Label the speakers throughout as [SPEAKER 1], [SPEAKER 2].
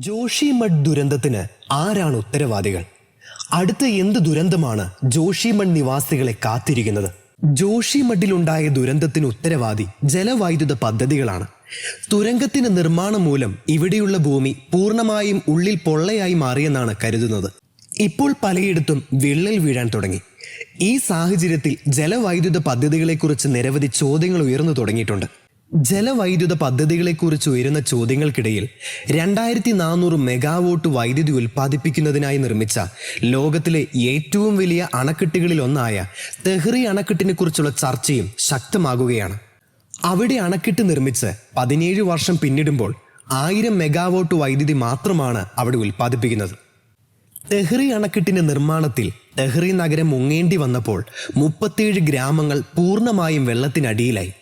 [SPEAKER 1] ജോഷിമഠ് ദുരന്തത്തിന് ആരാണ് ഉത്തരവാദികൾ? അടുത്ത എന്ത് ദുരന്തമാണ് ജോഷിമഠ് നിവാസികളെ കാത്തിരിക്കുന്നത്? ജോഷിമഠിലുണ്ടായ ദുരന്തത്തിന് ഉത്തരവാദി ജലവൈദ്യുത പദ്ധതികളാണ്. തുരങ്കത്തിന്റെ നിർമ്മാണം മൂലം ഇവിടെയുള്ള ഭൂമി പൂർണമായും ഉള്ളിൽ പൊള്ളയായി മാറിയെന്നാണ് കരുതുന്നത്. ഇപ്പോൾ പലയിടത്തും വിള്ളൽ വീഴാൻ തുടങ്ങി. ഈ സാഹചര്യത്തിൽ ജലവൈദ്യുത പദ്ധതികളെക്കുറിച്ച് നിരവധി ചോദ്യങ്ങൾ ഉയർന്നു തുടങ്ങിയിട്ടുണ്ട്. ജലവൈദ്യുത പദ്ധതികളെക്കുറിച്ച് ഉയരുന്ന ചോദ്യങ്ങൾക്കിടയിൽ രണ്ടായിരത്തി നാനൂറ് മെഗാവോട്ട് വൈദ്യുതി ഉൽപ്പാദിപ്പിക്കുന്നതിനായി നിർമ്മിച്ച ലോകത്തിലെ ഏറ്റവും വലിയ അണക്കെട്ടുകളിൽ ഒന്നായ തെഹ്റി അണക്കെട്ടിനെ കുറിച്ചുള്ള ചർച്ചയും ശക്തമാകുകയാണ്. അവിടെ അണക്കെട്ട് നിർമ്മിച്ച് പതിനേഴ് വർഷം പിന്നിടുമ്പോൾ ആയിരം മെഗാവോട്ട് വൈദ്യുതി മാത്രമാണ് അവിടെ ഉൽപ്പാദിപ്പിക്കുന്നത്. തെഹ്റി അണക്കെട്ടിന്റെ നിർമ്മാണത്തിൽ തെഹ്റി നഗരം മുങ്ങേണ്ടി വന്നപ്പോൾ മുപ്പത്തിയേഴ് ഗ്രാമങ്ങൾ പൂർണമായും വെള്ളത്തിനടിയിലായി.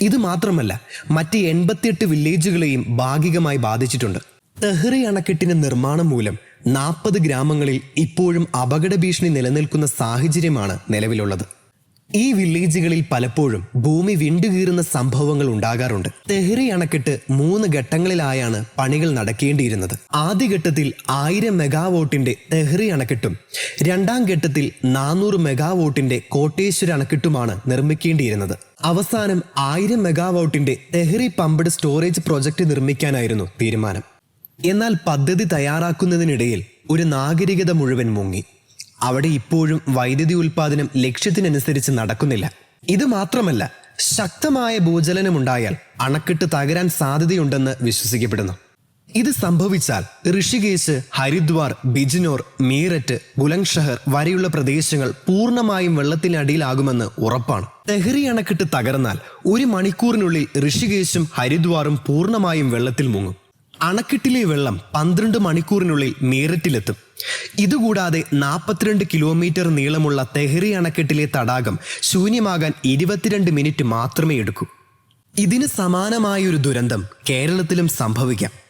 [SPEAKER 1] ഇത് മാത്രമല്ല മറ്റ് എൺപത്തിയെട്ട് വില്ലേജുകളെയും ഭാഗികമായി ബാധിച്ചിട്ടുണ്ട്. തെഹ്റി അണക്കെട്ടിന്റെ നിർമ്മാണം മൂലം നാൽപ്പത് ഗ്രാമങ്ങളിൽ ഇപ്പോഴും അപകട ഭീഷണി നിലനിൽക്കുന്ന സാഹചര്യമാണ് നിലവിലുള്ളത്. ഈ വില്ലേജുകളിൽ പലപ്പോഴും ഭൂമി വിണ്ടുകീറുന്ന സംഭവങ്ങൾ ഉണ്ടാകാറുണ്ട്. തെഹ്റി അണക്കെട്ട് മൂന്ന് ഘട്ടങ്ങളിലായാണ് പണികൾ നടക്കേണ്ടിയിരുന്നത്. ആദ്യഘട്ടത്തിൽ ആയിരം മെഗാവോട്ടിന്റെ തെഹ്റി അണക്കെട്ടും രണ്ടാം ഘട്ടത്തിൽ നാനൂറ് മെഗാവോട്ടിന്റെ കോട്ടേശ്വര അണക്കെട്ടുമാണ് നിർമ്മിക്കേണ്ടിയിരുന്നത്. അവസാനം ആയിരം മെഗാവോട്ടിന്റെ തെഹ്റി പമ്പഡ് സ്റ്റോറേജ് പ്രോജക്റ്റ് നിർമ്മിക്കാനായിരുന്നു തീരുമാനം. എന്നാൽ പദ്ധതി തയ്യാറാക്കുന്നതിനിടയിൽ ഒരു നാഗരികത മുഴുവൻ മുങ്ങി. അവിടെ ഇപ്പോഴും വൈദ്യുതി ഉൽപാദനം ലക്ഷ്യത്തിനനുസരിച്ച് നടക്കുന്നില്ല. ഇത് മാത്രമല്ല ശക്തമായ ഭൂചലനമുണ്ടായാൽ അണക്കെട്ട് തകരാൻ സാധ്യതയുണ്ടെന്ന് വിശ്വസിക്കപ്പെടുന്നു. ഇത് സംഭവിച്ചാൽ ഋഷികേശ് ഹരിദ്വാർ ബിജ്നോർ മീററ്റ് ബുലങ്ഷഹർ വരെയുള്ള പ്രദേശങ്ങൾ പൂർണമായും വെള്ളത്തിനടിയിലാകുമെന്ന് ഉറപ്പാണ്. തെഹ്റി അണക്കെട്ട് തകർന്നാൽ ഒരു മണിക്കൂറിനുള്ളിൽ ഋഷികേശും ഹരിദ്വാറും പൂർണമായും വെള്ളത്തിൽ മുങ്ങും. അണക്കെട്ടിലെ വെള്ളം പന്ത്രണ്ട് മണിക്കൂറിനുള്ളിൽ മീററ്റിലെത്തും. ഇതുകൂടാതെ നാൽപ്പത്തിരണ്ട് കിലോമീറ്റർ നീളമുള്ള തെഹ്റി അണക്കെട്ടിലെ തടാകം ശൂന്യമാകാൻ ഇരുപത്തിരണ്ട് മിനിറ്റ് മാത്രമേ എടുക്കൂ. ഇതിന് സമാനമായൊരു ദുരന്തം കേരളത്തിലും സംഭവിക്കാം.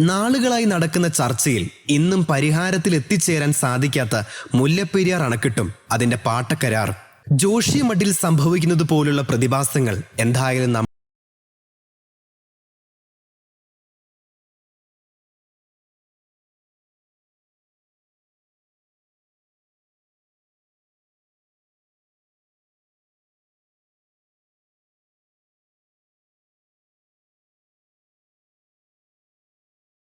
[SPEAKER 1] നാളുകളായി നടക്കുന്ന ചർച്ചയിൽ ഇന്നും പരിഹാരത്തിൽ എത്തിച്ചേരാൻ സാധിക്കാത്ത മുല്ലപ്പെരിയാർ അണക്കെട്ടും അതിന്റെ പാട്ടക്കരാർ ജോഷി മഠിൽ സംഭവിക്കുന്നത് പോലുള്ള പ്രതിഭാസങ്ങൾ എന്തായാലും